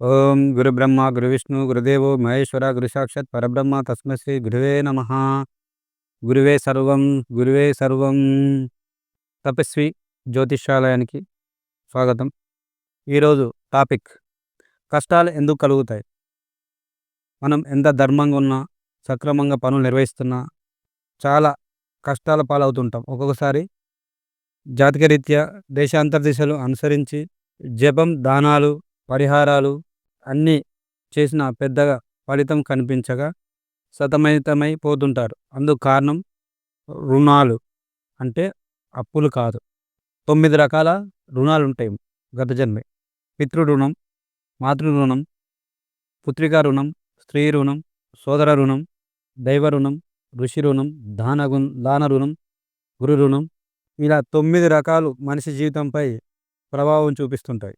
ఓం గురు బ్రహ్మ గురు విష్ణు గురుదేవో మహేశ్వర గురు సాక్షాత్ పరబ్రహ్మ తస్మై శ్రీ గురువే నమ. గురువే సర్వం గురువే సర్వం. తపస్వి జ్యోతిష్యాలయానికి స్వాగతం. ఈరోజు టాపిక్ కష్టాలు ఎందుకు కలుగుతాయి? మనం ఎంత ధర్మంగా ఉన్నా సక్రమంగా పనులు నిర్వహిస్తున్నా చాలా కష్టాల పాలవుతుంటాం. ఒక్కొక్కసారి జాతకరీత్యా దేశాంతర దిశలు అనుసరించి జపం దానాలు పరిహారాలు అన్నీ చేసిన పెద్దగా ఫలితం కనిపించగా సతమతమై పోతుంటారు. అందుకు కారణం రుణాలు అంటే అప్పులు కాదు. తొమ్మిది రకాల రుణాలు ఉంటాయి గత జన్మే. పితృ రుణం మాతృ రుణం పుత్రికా రుణం స్త్రీ రుణం సోదర రుణం దైవ రుణం ఋషి రుణం దాన దాన రుణం గురు రుణం ఇలా తొమ్మిది రకాలు మనిషి జీవితంపై ప్రభావం చూపిస్తుంటాయి.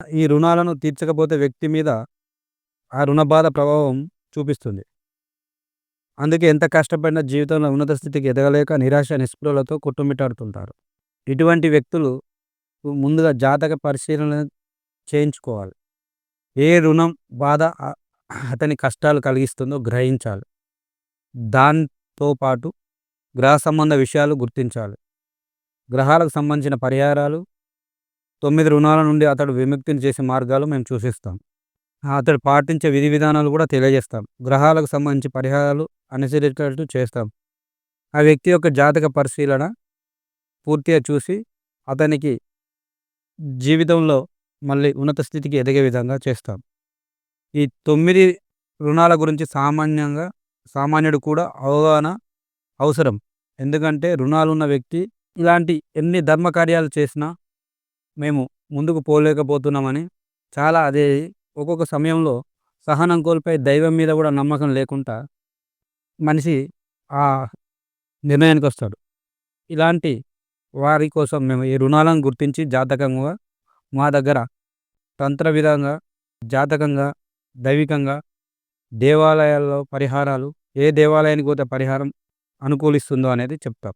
ఈ రుణాలను తీర్చకపోతే వ్యక్తి మీద ఆ రుణ బాధ ప్రభావం చూపిస్తుంది. అందుకే ఎంత కష్టపడినా జీవితంలో ఉన్నత స్థితికి ఎదగలేక నిరాశ నిస్పృహలతో కుట్టుమిట్టాడుతుంటారు. ఇటువంటి వ్యక్తులు ముందుగా జాతక పరిశీలన చేయించుకోవాలి. ఏ రుణం బాధ అతని కష్టాలు కలిగిస్తుందో గ్రహించాలి. దాంతో పాటు గ్రహ సంబంధ విషయాలు గుర్తించాలి. గ్రహాలకు సంబంధించిన పరిహారాలు తొమ్మిది రుణాల నుండి అతడు విముక్తిని చేసే మార్గాలు మేము చూసిస్తాం. అతడు పాటించే విధి విధానాలు కూడా తెలియజేస్తాం. గ్రహాలకు సంబంధించి పరిహారాలు అనుసరించేటట్టు చేస్తాం. ఆ వ్యక్తి యొక్క జాతక పరిశీలన పూర్తిగా చూసి అతనికి జీవితంలో మళ్ళీ ఉన్నత స్థితికి ఎదిగే విధంగా చేస్తాం. ఈ తొమ్మిది రుణాల గురించి సామాన్యంగా సామాన్యుడు కూడా అవగాహన అవసరం. ఎందుకంటే రుణాలు ఉన్న వ్యక్తి ఇలాంటి ఎన్ని ధర్మకార్యాలు చేసినా మేము ముందుకు పోలేకపోతున్నామని చాలా అదే ఒక్కొక్క సమయంలో సహనం కోల్పోయి దైవం మీద కూడా నమ్మకం లేకుండా మనిషి ఆ నిర్ణయానికి వస్తాడు. ఇలాంటి వారి కోసం మేము ఈ రుణాలను గుర్తించి జాతకంగా మా దగ్గర తంత్ర విధంగా జాతకంగా దైవికంగా దేవాలయాల్లో పరిహారాలు ఏ దేవాలయానికి పోతే పరిహారం అనుకూలిస్తుందో అనేది చెప్తాం.